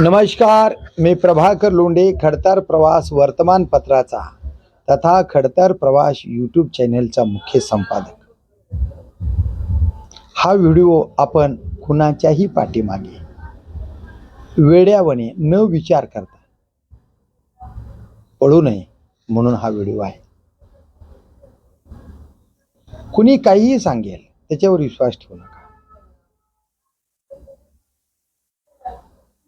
नमस्कार मी प्रभाकर लोंढे खडतर प्रवास वर्तमानपत्राचा तथा खडतर प्रवास यूट्यूब चॅनेलचा मुख्य संपादक. हा व्हिडिओ आपण कुणाच्याही पाठीमागे वेड्यावणे न विचार करता पडू नये म्हणून हा व्हिडिओ आहे. कुणी काहीही सांगेल त्याच्यावर विश्वास ठेवू नका.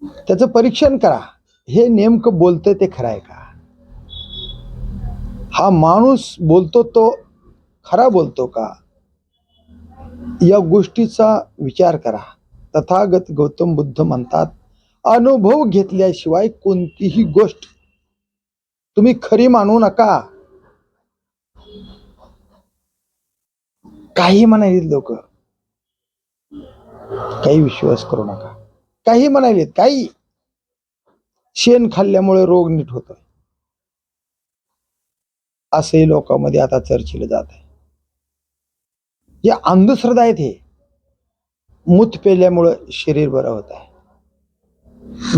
त्याचं परीक्षण करा. हे नेमकं बोलतंय ते खरं आहे का? हा माणूस बोलतो तो खरा बोलतो का? या गोष्टीचा विचार करा. तथागत गौतम बुद्ध म्हणतात अनुभव घेतल्याशिवाय कोणतीही गोष्ट तुम्ही खरी मानू नका. काही म्हणाली लोक. काही विश्वास करू नका. काही म्हणालेत काही. शेण खाल्ल्यामुळे रोग नीट होतोय. असंही लोकांमध्ये आता चर्चेला जात आहे. जे अंधश्रद्धा आहेत हे. मूत पेल्यामुळं शरीर बरं होत आहे.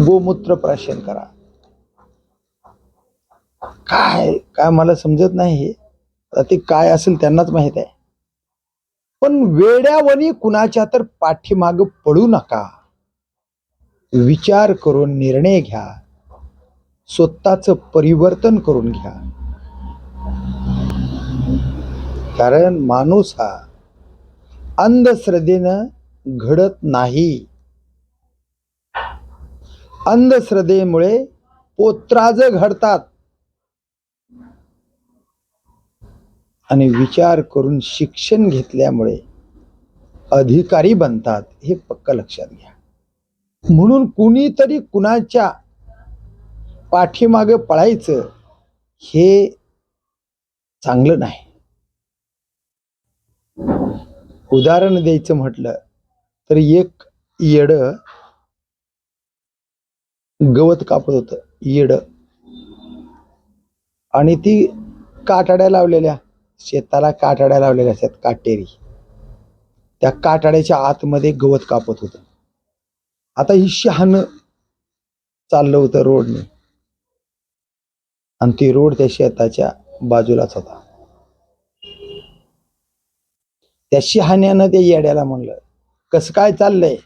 गोमूत्र प्राशन करा. काय काय मला समजत नाही हे. आता ते काय असेल त्यांनाच माहीत आहे. पण वेड्यावनी कुणाच्या तर पाठीमाग पडू नका. विचार करून निर्णय घ्या. स्वतःचं परिवर्तन करून घ्या. कारण माणूस हा अंधश्रद्धेनं घडत नाही. अंधश्रद्धेमुळे पोत्राज घडतात. आणि विचार करून शिक्षण घेतल्यामुळे अधिकारी बनतात हे पक्क लक्षात घ्या. म्हणून कुणीतरी कुणाच्या पाठीमागे पळायचं हे चांगलं नाही. उदाहरण द्यायचं म्हटलं तर एक येड गवत कापत होत येड. आणि ती काटाड्या लावलेल्या शेताला काटाड्या लावलेल्या असतात काटेरी. त्या काटाड्याच्या आतमध्ये गवत कापत होतं. आता ही शहाणं चाललं होतं रोडने. आणि ती रोड त्या शेताच्या बाजूलाच होता. त्या शहाण्यानं त्या येड्याला म्हणलं कसं काय चाललंय?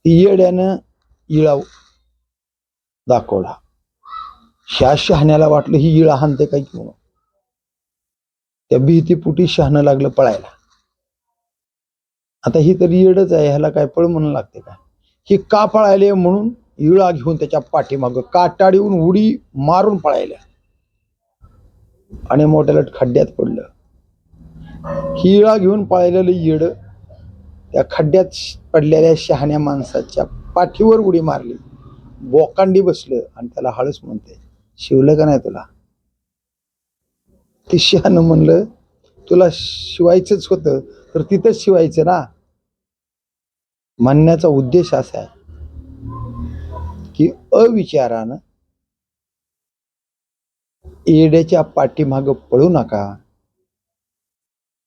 ती येड्यानं इळाव दाखवला. ह्या शहाण्याला वाटलं ही इळा हाणते काय की त्या भीतीपुटी शहाणं लागलं पळायला. आता ही तर येडच आहे ह्याला काय पळ म्हणून लागते का? ही का पळायले म्हणून इळा घेऊन त्याच्या पाठीमाग काटाडीहून उडी मारून पळायल्या. आणि मोठ्याला खड्ड्यात पडलं. ही इळा घेऊन पळायलेलं येड. त्या खड्ड्यात पडलेल्या शहाण्या माणसाच्या पाठीवर उडी मारली. बोकांडी बसलं आणि त्याला हळस म्हणते शिवलं का नाही तुला? ते शहाणं म्हणलं तुला शिवायचंच होतं तर तिथंच शिवायचं ना? म्हणण्याचा उद्देश असा आहे की अविचारानं येड्याच्या पाठीमाग पळू नका.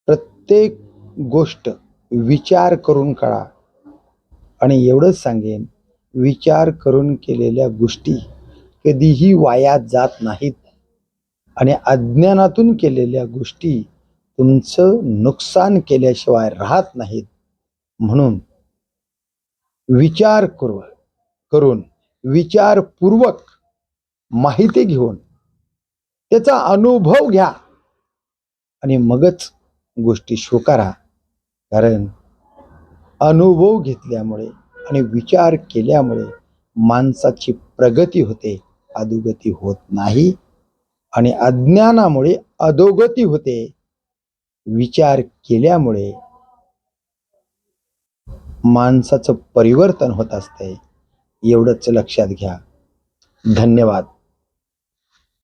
प्रत्येक गोष्ट विचार करून कळा. आणि एवढंच सांगेन विचार करून केलेल्या गोष्टी कधीही वाया जात नाहीत. आणि अज्ञानातून केलेल्या गोष्टी तुमचं नुकसान केल्याशिवाय राहत नाहीत. म्हणून विचार करू करून विचारपूर्वक माहिती घेऊन त्याचा अनुभव घ्या आणि मगच गोष्टी स्वीकारा. कारण अनुभव घेतल्यामुळे आणि विचार केल्यामुळे माणसाची प्रगती होते अधोगती होत नाही आणि अज्ञानामुळे अधोगती होते. विचार केल्यामुळे माणसाचं परिवर्तन होत असते एवढंच लक्षात घ्या. धन्यवाद.